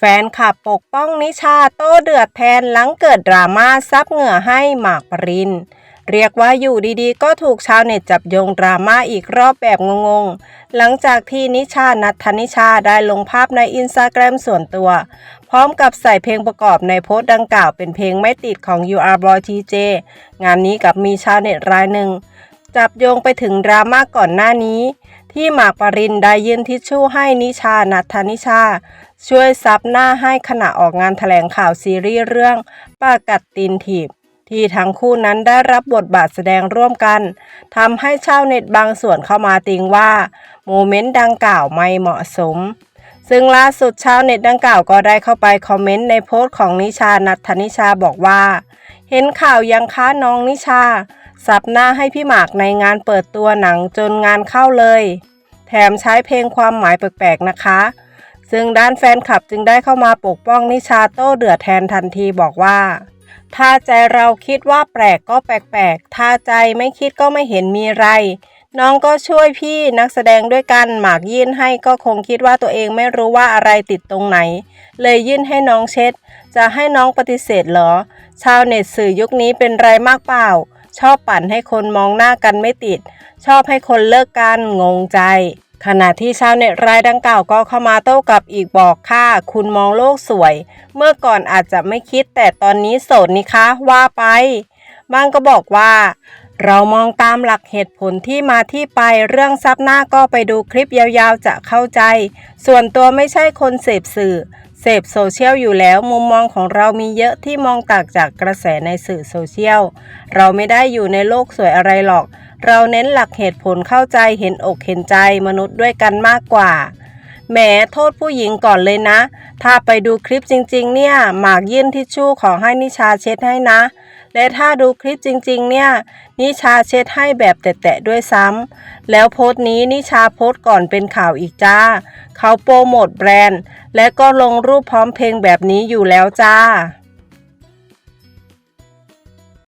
แฟนคลับปกป้องนิชาโต้เดือดแทนหลังเกิดดราม่าซับเหงื่อให้หมากปริน เรียกว่าอยู่ดีๆ ก็ถูกชาวเน็ตจับโยงดราม่าอีกรอบแบบงงๆ หลังจากที่นิชานัทธนิชาได้ลงภาพในอินสตาแกรมส่วนตัว พร้อมกับใส่เพลงประกอบในโพสต์ดังกล่าวเป็นเพลงไม่ติดของ u r Boy TJ งานนี้กับมีชาวเน็ตรายหนึ่ง จับโยงไปถึงดราม่าก่อนหน้านี้ ที่หมากปรินได้ยื่นทิชชู่ให้นิชานัทธนิชา ช่วยซับหน้าให้ขณะออกงานแถลงข่าวซีรีส์เรื่องปากัดตีนถีบ ที่ทั้งคู่นั้นได้รับบทบาทแสดงร่วมกันทำให้ชาวเน็ตบางส่วนเข้ามาติงว่าโมเมนต์ดังกล่าวไม่เหมาะสม ซึ่งล่าสุดชาวเน็ตดังกล่าวก็ได้เข้าไปคอมเมนต์ในโพสต์ของนิชานัทธนิชาบอกว่า เห็นข่าวยังค้าน้องนิชาสับหน้าให้พี่หมากในงานเปิดตัวหนังจนงานเข้าเลย แถมใช้เพลงความหมายแปลกๆนะคะ ซึ่งด้านแฟนคลับจึงได้เข้ามาปกป้องนิชาโต้เดือดแทนทันทีบอกว่า ถ้าใจเราคิดว่าแปลกก็แปลกๆ ถ้าใจไม่คิดก็ไม่เห็นมีไร น้องก็ช่วยพี่นักแสดงด้วยกันหมากยื่นให้ก็คงคิดว่าตัวเองไม่รู้ว่าอะไรติดตรงไหน เลยยื่นให้น้องเช็ด จะให้น้องปฏิเสธเหรอ ชาวเน็ตสื่อยุคนี้เป็นไรมากเปล่า ชอบปั่นให้คนมองหน้ากันไม่ติด ชอบให้คนเลิกกันงงใจ ขณะที่ชาวเน็ตรายดังกล่าวก็เข้ามาโต้กลับอีกบอกค่ะ คุณมองโลกสวย เมื่อก่อนอาจจะไม่คิดแต่ตอนนี้โสดนี่คะว่าไป บางก็บอกว่า เรามองตามหลักเหตุผลที่มาที่ไปเรื่องซับหน้าก็ไปดูคลิปยาวๆจะเข้าใจ ส่วนตัวไม่ใช่คนเสพสื่อ เสพโซเชียลอยู่แล้วมุมมองของเรามีเยอะที่มองต่างจากกระแสในสื่อโซเชียล เราไม่ได้อยู่ในโลกสวยอะไรหรอก เราเน้นหลักเหตุผลเข้าใจเห็นอกเห็นใจมนุษย์ด้วยกันมากกว่าแหมโทษผู้หญิงก่อนเลยนะ ถ้าไปดูคลิปจริง ๆ เนี่ย หมากยื่นทิชชู่ขอให้นิชาเช็ดให้นะ และถ้าดูคลิปจริงๆ เนี่ยนิชาเช็ดให้แบบแตะๆด้วยซ้ำแล้วโพสต์นี้นิชาโพสต์ก่อนเป็นข่าวอีกจ้า เขาโปรโมทแบรนด์ และก็ลงรูปพร้อมเพลงแบบนี้อยู่แล้วจ้า